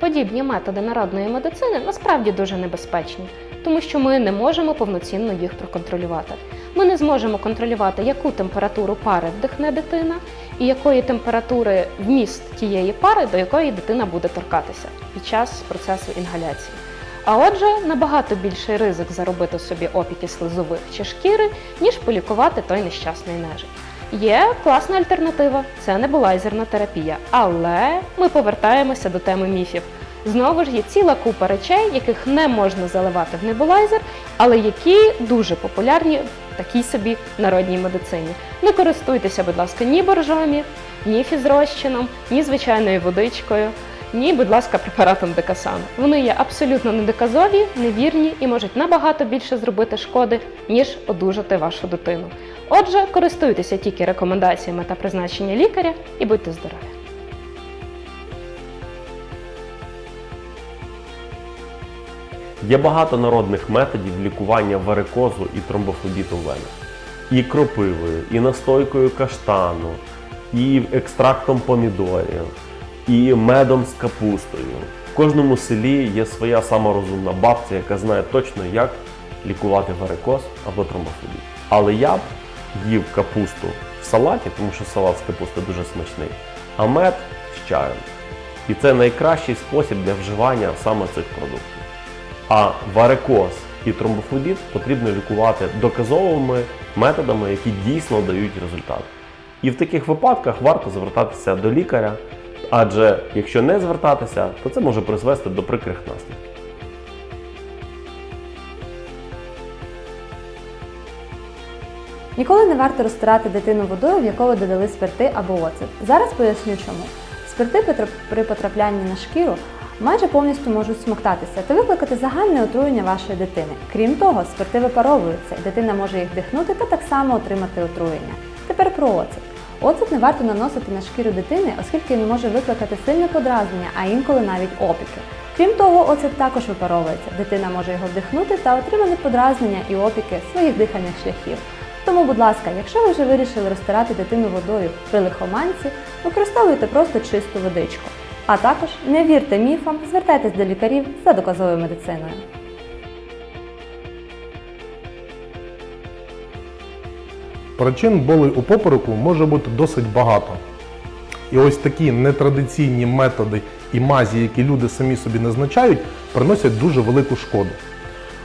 Подібні методи народної медицини насправді дуже небезпечні, тому що ми не можемо повноцінно їх проконтролювати. Ми не зможемо контролювати, яку температуру пари вдихне дитина і якої температури вміст тієї пари, до якої дитина буде торкатися під час процесу інгаляції. А отже, набагато більший ризик заробити собі опіки слизових чи шкіри, ніж полікувати той нещасний нежить. Є класна альтернатива це небулайзерна терапія, але ми повертаємося до теми міфів. Знову ж є ціла купа речей, яких не можна заливати в небулайзер, але які дуже популярні в такій собі народній медицині. Не користуйтеся, будь ласка, ні боржомі, ні фізрозчином, ні звичайною водичкою, ні, будь ласка, препаратом декасан. Вони є абсолютно недоказові, невірні і можуть набагато більше зробити шкоди, ніж одужати вашу дитину. Отже, користуйтеся тільки рекомендаціями та призначення лікаря і будьте здорові! Є багато народних методів лікування варикозу і тромбофлебіту в венах. І кропивою, і настойкою каштану, і екстрактом помідорів, і медом з капустою. В кожному селі є своя саморозумна бабця, яка знає точно, як лікувати варикоз або тромбофлебіт. Але я б їв капусту в салаті, тому що салат з капусти дуже смачний, а мед з чаєм. І це найкращий спосіб для вживання саме цих продуктів. А варикоз і тромбофлебіт потрібно лікувати доказовими методами, які дійсно дають результат. І в таких випадках варто звертатися до лікаря, адже якщо не звертатися, то це може призвести до прикрих наслідків. Ніколи не варто розтирати дитину водою, в якої додали спирти або оцет. Зараз поясню чому. Спирти при потраплянні на шкіру майже повністю можуть смоктатися та викликати загальне отруєння вашої дитини. Крім того, спирти випаровуються, дитина може їх вдихнути та так само отримати отруєння. Тепер про оцет. Оцет не варто наносити на шкіру дитини, оскільки він може викликати сильне подразнення, а інколи навіть опіки. Крім того, оцет також випаровується. Дитина може його вдихнути та отримати подразнення і опіки своїх дихальних шляхів. Тому, будь ласка, якщо ви вже вирішили розтирати дитину водою при лихоманці, використовуйте просто чисту водичку. А також не вірте міфам, звертайтесь до лікарів за доказовою медициною. Причин болей у попереку може бути досить багато. І ось такі нетрадиційні методи і мазі, які люди самі собі назначають, приносять дуже велику шкоду.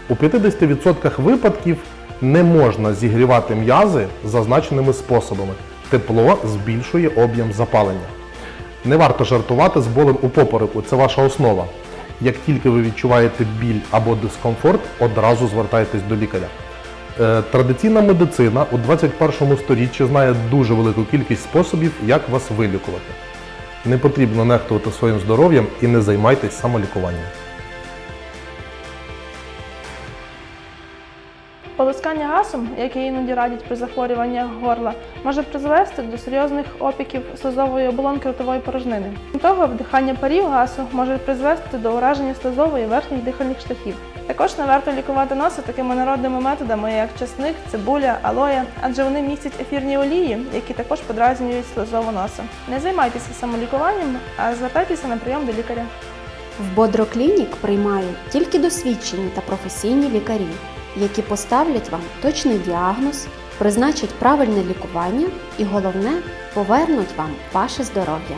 У 50% випадків не можна зігрівати м'язи зазначеними способами. Тепло збільшує об'єм запалення. Не варто жартувати з болем у попереку, це ваша основа. Як тільки ви відчуваєте біль або дискомфорт, одразу звертайтесь до лікаря. Е, Традиційна медицина у 21 сторіччі знає дуже велику кількість способів, як вас вилікувати. Не потрібно нехтувати своїм здоров'ям і не займайтесь самолікуванням. Полоскання газом, яке іноді радять при захворюваннях горла, може призвести до серйозних опіків слизової оболонки ротової порожнини. Крім того, вдихання парів газу може призвести до ураження слизової верхніх дихальних шляхів. Також не варто лікувати носи такими народними методами, як часник, цибуля, алоє, адже вони містять ефірні олії, які також подразнюють слизову носа. Не займайтеся самолікуванням, а звертайтеся на прийом до лікаря. В Бодроклінік приймають тільки досвідчені та професійні лікарі, які поставлять вам точний діагноз, призначать правильне лікування і головне повернуть вам ваше здоров'я.